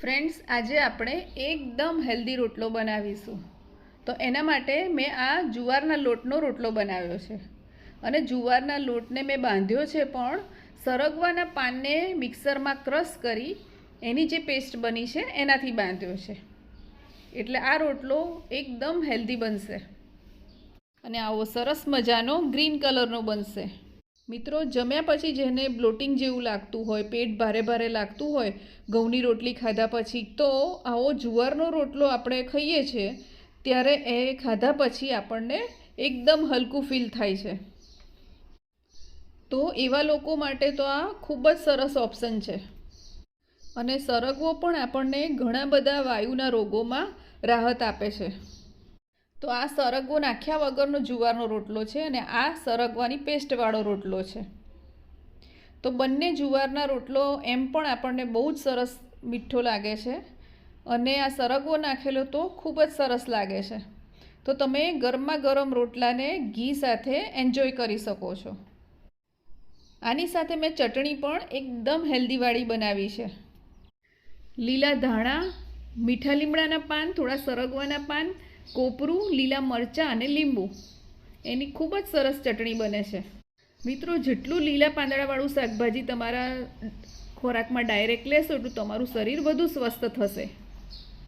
Friends, આજે આપણે એકદમ હેલ્ધી રોટલો બનાવીશું. તો એના માટે મેં આ જુવારના લોટનો રોટલો બનાવ્યો છે. અને જુવારના લોટને મેં બાંધ્યો છે પણ સરગવાના પાનને મિક્સરમાં ક્રશ કરી એની જે પેસ્ટ બની છે એનાથી બાંધ્યો છે. એટલે આ રોટલો એકદમ હેલ્ધી બનશે. અને આવો સરસ મજાનો ગ્રીન કલરનો બનશે. મિત્રો, જમ્યા પછી જેને બ્લોટિંગ જેવું લાગતું હોય, પેટ ભારે ભારે લાગતું હોય, ઘઉંની રોટલી ખાધા પછી તો આવો જુવારનો રોટલો આપણે ખાઈએ છીએ ત્યારે એ ખાધા પછી આપણને એકદમ હલકું ફીલ થાય છે. તો એવા લોકો માટે તો આ ખૂબ જ સરસ ઓપ્શન છે. અને સરગવો પણ આપણને ઘણા બધા વાયુના રોગોમાં રાહત આપે છે. તો આ સરગવો નાખ્યા વગરનો જુવારનો રોટલો છે અને આ સરગવાની પેસ્ટવાળો રોટલો છે. તો બંને જુવારના રોટલો એમ પણ આપણને બહુ જ સરસ મીઠો લાગે છે અને આ સરગવો નાખેલો તો ખૂબ જ સરસ લાગે છે. તો તમે ગરમા ગરમ રોટલાને ઘી સાથે એન્જોય કરી શકો છો. આની સાથે મેં ચટણી પણ એકદમ હેલ્ધીવાળી બનાવી છે. લીલા ધાણા, મીઠા લીમડાના પાન, થોડા સરગવાના પાન કોપરું, લીલા મરચાં અને લીંબુ. એની ખૂબ જ સરસ ચટણી બને છે. મિત્રો, જેટલું લીલા પાંદડાવાળું શાકભાજી તમારા ખોરાકમાં ડાયરેક્ટ લેશો, એટલું તમારું શરીર વધુ સ્વસ્થ થશે.